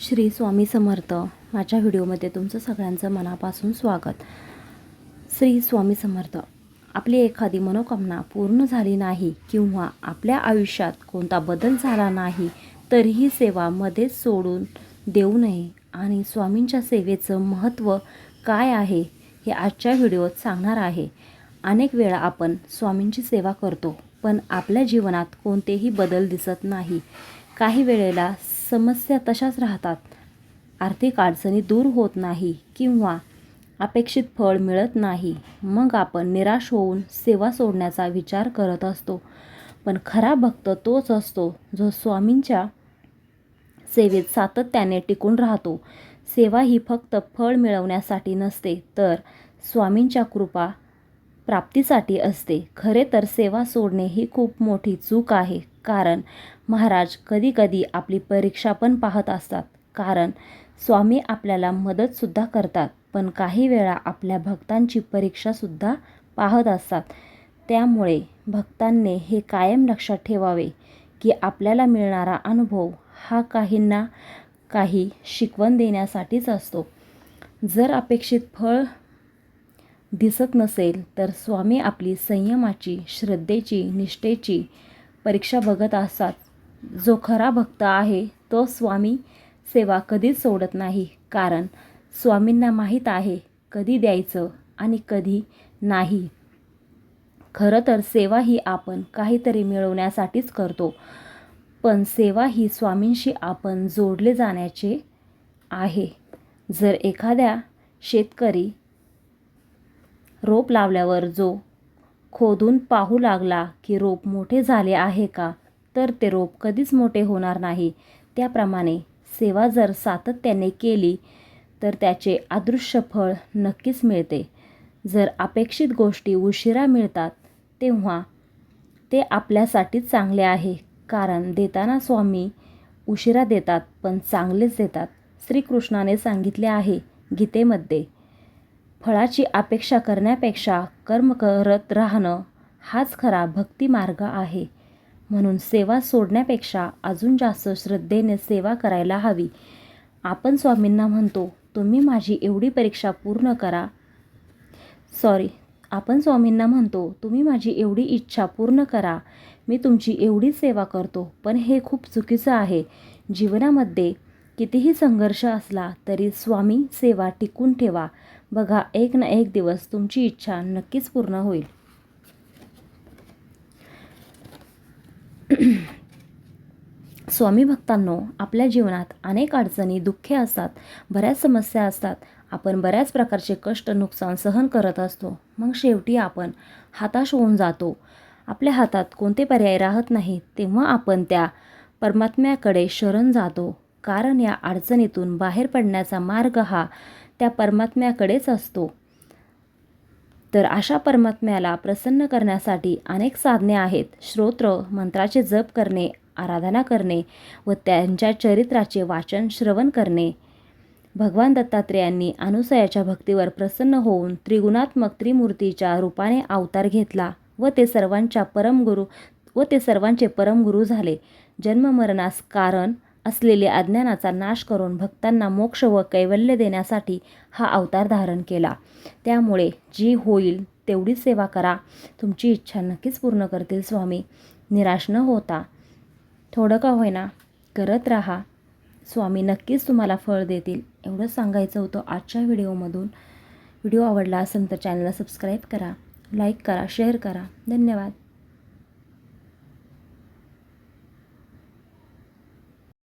श्री स्वामी समर्थ. माझ्या व्हिडिओमध्ये तुमचं सगळ्यांचं मनापासून स्वागत. श्री स्वामी समर्थ आपली एखादी मनोकामना पूर्ण झाली नाही किंवा आपल्या आयुष्यात कोणता बदल झाला नाही तरीही सेवा मध्येच सोडून देऊ नये. आणि स्वामींच्या सेवेचं महत्त्व काय आहे हे आजच्या व्हिडिओत सांगणार आहे. अनेक वेळा आपण स्वामींची सेवा करतो पण आपल्या जीवनात कोणतेही बदल दिसत नाही. काही वेळेला समस्या तशाच राहतात. आर्थिक अडचणी दूर होत नाही किंवा अपेक्षित फळ मिळत नाही. मग आपण निराश होऊन सेवा सोडण्याचा विचार करत असतो. पण खरा भक्त तोच असतो जो स्वामींच्या सेवेत सातत्याने टिकून राहतो. सेवा ही फक्त फळ मिळवण्यासाठी नसते तर स्वामींच्या कृपा प्राप्तीसाठी असते. खरे तर सेवा सोडणे ही खूप मोठी चूक आहे. कारण महाराज कधीकधी आपली परीक्षा पण पाहत असतात. कारण स्वामी आपल्याला मदतसुद्धा करतात पण काही वेळा आपल्या भक्तांची परीक्षासुद्धा पाहत असतात. त्यामुळे भक्तांनी हे कायम लक्षात ठेवावे की आपल्याला मिळणारा अनुभव हा काहींना काही शिकवण देण्यासाठीच असतो. जर अपेक्षित फळ दिसत नसेल तर स्वामी आपली संयमाची श्रद्धेची निष्ठेची परीक्षा बघत असतात. जो खरा भक्त आहे तो स्वामी सेवा कधीच सोडत नाही. कारण स्वामींना माहीत आहे कधी द्यायचं आणि कधी नाही. खरं तर सेवा ही आपण काहीतरी मिळवण्यासाठीच करतो. पण सेवा ही स्वामींशी आपण जोडले जाण्याचे आहे. जर एखाद्या शेतकरी रोप लावल्यावर जो खोदून पाहू लागला की रोप मोठे झाले आहे का? तर ते रोप कधीच मोठे होणार नाही. त्याप्रमाणे सेवा जर सातत्याने केली तर त्याचे अदृश्य फळ नक्कीच मिळते. जर अपेक्षित गोष्टी उशिरा मिळतात तेव्हा ते आपल्यासाठीच चांगले आहे. कारण देताना स्वामी उशिरा देतात पण चांगलेच देतात. श्रीकृष्णाने सांगितले आहे गीतेमध्ये. फळाची अपेक्षा करण्यापेक्षा कर्म करत राहणं हाच खरा भक्ती मार्ग आहे. म्हणून सेवा सोडण्यापेक्षा अजून जास्त श्रद्धेने सेवा करायला हवी. आपण स्वामींना म्हणतो तुम्ही माझी एवढी परीक्षा पूर्ण करा. सॉरी आपण स्वामींना म्हणतो तुम्ही माझी एवढी इच्छा पूर्ण करा. मी तुमची एवढी सेवा करतो. पण हे खूप चुकीचं आहे. जीवनामध्ये कितीही संघर्ष असला तरी स्वामी सेवा टिकून ठेवा. बघा एक ना एक दिवस तुमची इच्छा नक्कीच पूर्ण होईल. स्वामी भक्तांनो आपल्या जीवनात अनेक अडचणी दुःखे असतात बऱ्याच समस्या असतात. आपण बऱ्याच प्रकारचे कष्ट नुकसान सहन करत असतो. मग शेवटी आपण हाताश होऊन जातो. आपल्या हातात कोणते पर्याय राहत नाही तेव्हा आपण त्या परमात्म्याकडे शरण जातो. कारण या अडचणीतून बाहेर पडण्याचा मार्ग हा त्या परमात्म्याकडेच असतो. तर अशा परमात्म्याला प्रसन्न करण्यासाठी अनेक साधने आहेत. श्रोत्र मंत्राचे जप करणे आराधना करणे व त्यांच्या चरित्राचे वाचन श्रवण करणे. भगवान दत्तात्रेयांनी अनुसयाच्या भक्तीवर प्रसन्न होऊन त्रिगुणात्मक त्रिमूर्तीच्या रूपाने अवतार घेतला व ते सर्वांच्या परमगुरू व ते सर्वांचे परमगुरू झाले. जन्ममरणास कारण असलेले अज्ञानाचा नाश करून भक्तांना मोक्ष व कैवल्य देण्यासाठी हा अवतार धारण केला. त्यामुळे जी होईल तेवढी सेवा करा. तुमची इच्छा नक्कीच पूर्ण करतील स्वामी. निराश न होता. थोडं का होईना. करत राहा. स्वामी नक्कीच तुम्हाला फळ देतील. एवढंच सांगायचं होतं आजच्या व्हिडिओमधून. व्हिडिओ आवडला असेल तर चॅनलला सबस्क्राईब करा. लाईक करा शेअर करा. धन्यवाद.